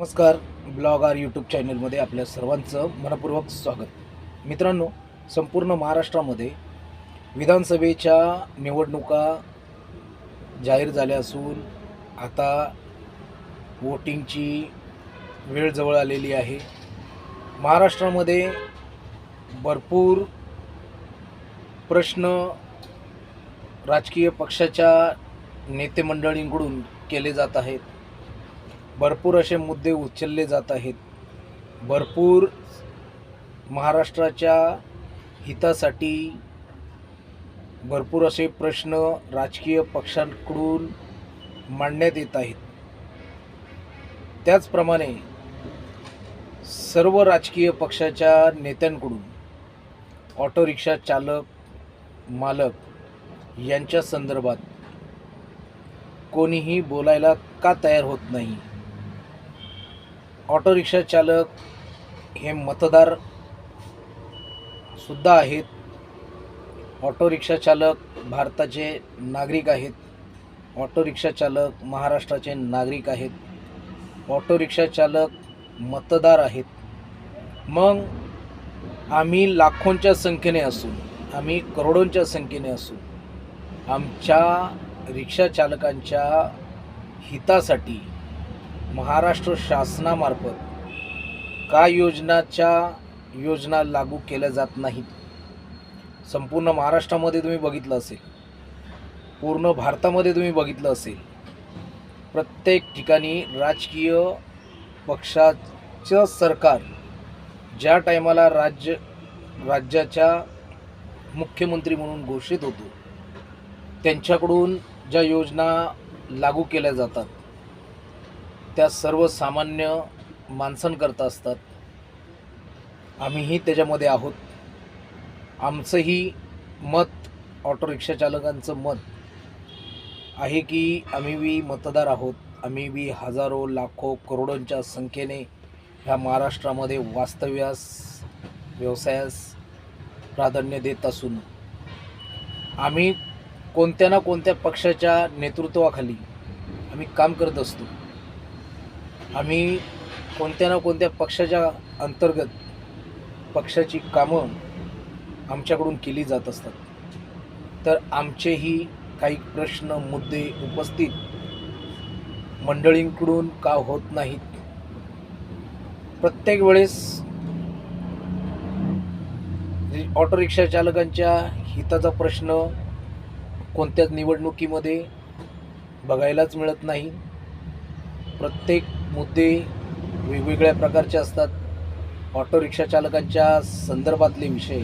नमस्कार blog our YouTube चॅनलमध्ये आपल्या सर्वांचं मनपूर्वक स्वागत. मित्रांनो संपूर्ण महाराष्ट्रामध्ये विधानसभेच्या निवडणुका जाहीर झाल्या असून आता वोटिंगची वेळ जवळ आलेली आहे. महाराष्ट्रामध्ये भरपूर प्रश्न राजकीय पक्षाच्या नेतेमंडळींकडून केले जात आहेत. भरपूर असे मुद्दे उचलले जात आहेत. भरपूर महाराष्ट्राच्या हितासाठी भरपूर असे प्रश्न राजकीय पक्षांकडून मांडण्यात येत आहेत. त्याचप्रमाणे सर्व राजकीय पक्षाच्या नेत्यांकडून ऑटो रिक्षा चालक मालक यांच्या संदर्भात कोणीही बोलायला का तयार होत नाही? ऑटोरिक्षा चालक हे मतदार सुद्धा आहेत. ऑटोरिक्षा चालक भारताचे नागरिक आहेत. ऑटोरिक्षा चालक महाराष्ट्राचे नागरिक आहेत. ऑटोरिक्षा चालक मतदार आहेत. मग आम्ही लाखोंच्या संख्येने असून आम्ही करोडोंच्या संख्येने असून आमच्या रिक्षा चालकांच्या हितासाठी महाराष्ट्र शासनामार्फत का योजनाच्या योजना लागू केल्या जात नाहीत? संपूर्ण महाराष्ट्रामध्ये तुम्ही बघितलं असेल. पूर्ण भारतामध्ये तुम्ही बघितलं असेल. प्रत्येक ठिकाणी राजकीय पक्षाचं सरकार ज्या टायमाला राज्य राज्याच्या मुख्यमंत्री म्हणून घोषित होतो त्यांच्याकडून ज्या योजना लागू केल्या जातात त्या सर्वसामान्य माणसांकरता असतात. आम्हीही त्याच्यामध्ये आहोत. आमचंही मत ऑटो रिक्षा चालकांचं मत आहे की आम्ही बी मतदार आहोत. आम्ही बी हजारो लाखो करोडोंच्या संख्येने ह्या महाराष्ट्रामध्ये वास्तव्यास व्यवसायास प्राधान्य देत असून आम्ही कोणत्या ना कोणत्या पक्षाच्या नेतृत्वाखाली आम्ही काम करत असतो. आम्ही कोणत्या ना कोणत्या पक्षाच्या अंतर्गत पक्षाची कामं आमच्याकडून केली जात असतात. तर आमचेही काही प्रश्न मुद्दे उपस्थित मंडळींकडून का होत नाहीत? प्रत्येक वेळेस ऑटोरिक्षा ऑटो रिक्षा चालकांच्या हिताचा प्रश्न कोणत्याच निवडणुकीमध्ये बघायलाच मिळत नाही. प्रत्येक मुद्दे वेगवेगळ्या प्रकारचे असतात. ऑटो रिक्षा चालकांच्या संदर्भातले विषय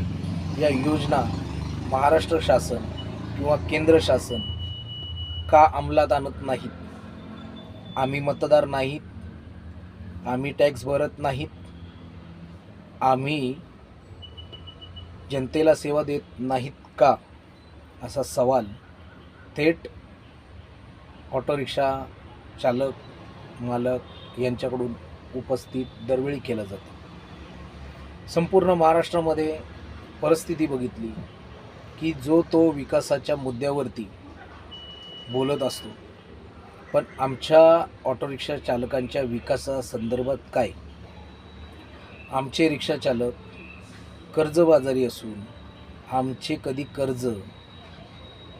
या योजना महाराष्ट्र शासन किंवा केंद्र शासन का अंमलात आणत नाहीत? आम्ही मतदार नाहीत. आम्ही टॅक्स भरत नाहीत. आम्ही जनतेला सेवा देत नाहीत का? असा सवाल थेट ऑटो रिक्षा चालक मालक यांच्याकडून उपस्थित दरवेळी केला जातो. संपूर्ण महाराष्ट्रामध्ये परिस्थिती बघितली की जो तो विकासाच्या मुद्द्यावरती बोलत असतो पण आमच्या ऑटो रिक्षा चालकांच्या विकासासंदर्भात काय? आमचे रिक्षा चालक कर्जबाजारी असून आमचे कधी कर्ज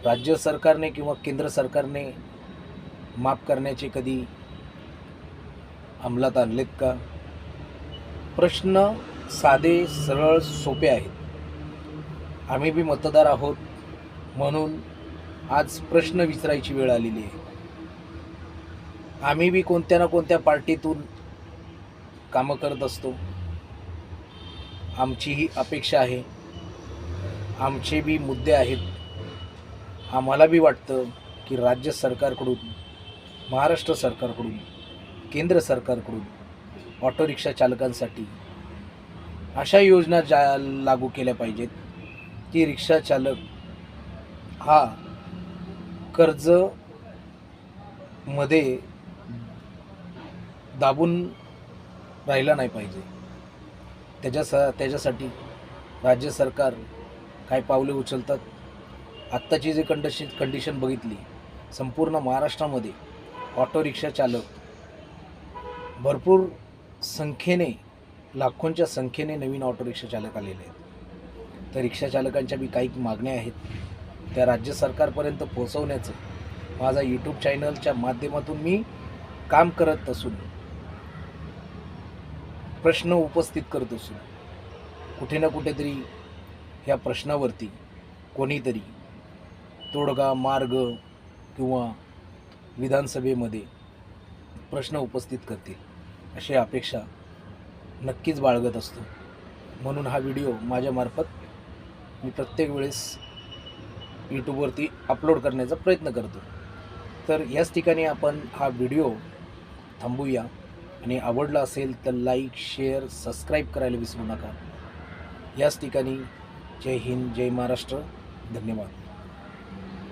राज्य सरकारने किंवा केंद्र सरकारने माफ करण्याचे कधी अंमलात आणलेत का? प्रश्न साधे सरळ सोपे आहेत. आम्ही बी मतदार आहोत म्हणून आज प्रश्न विचारायची वेळ आलेली आहे. आम्ही बी कोणत्या ना कोणत्या पार्टीतून कामं करत असतो. आमची ही अपेक्षा आहे. आमचे बी मुद्दे आहेत. आम्हाला बी वाटतं की राज्य सरकारकडून महाराष्ट्र सरकारकडून केंद्र सरकारकडून ऑटो रिक्षा चालकांसाठी अशा योजना जा लागू केल्या पाहिजेत की रिक्षा चालक हा कर्जमध्ये दाबून राहिला नाही पाहिजे. त्याच्यास त्याच्यासाठी राज्य सरकार काय पावले उचलतात. आत्ताची जी कंडिशन कंडिशन बघितली संपूर्ण महाराष्ट्रामध्ये ऑटो रिक्षा चालक भरपूर संख्येने लाखोंच्या संख्येने नवीन ऑटो रिक्षा चालक आलेले आहेत. तर रिक्षा चालकांच्या बी काही मागण्या आहेत. त्या राज्य सरकारपर्यंत पोहोचवण्याचं माझा यूट्यूब चॅनलच्या माध्यमातून मी काम करत असून प्रश्न उपस्थित करत असून कुठे ना कुठेतरी ह्या प्रश्नावरती कोणीतरी तोडगा मार्ग किंवा विधानसभेमध्ये प्रश्न उपस्थित करतील. अशी अपेक्षा नक्कीच बाळगत असतो. म्हणून हा व्हिडिओ माझ्यामार्फत मी प्रत्येक वेळेस यूट्यूबवरती अपलोड करण्याचा प्रयत्न करतो. तर याच ठिकाणी आपण हा व्हिडिओ थांबूया. आणि आवडला असेल तर लाईक शेअर सबस्क्राईब करायला विसरू नका. याच ठिकाणी जय हिंद जय महाराष्ट्र. धन्यवाद.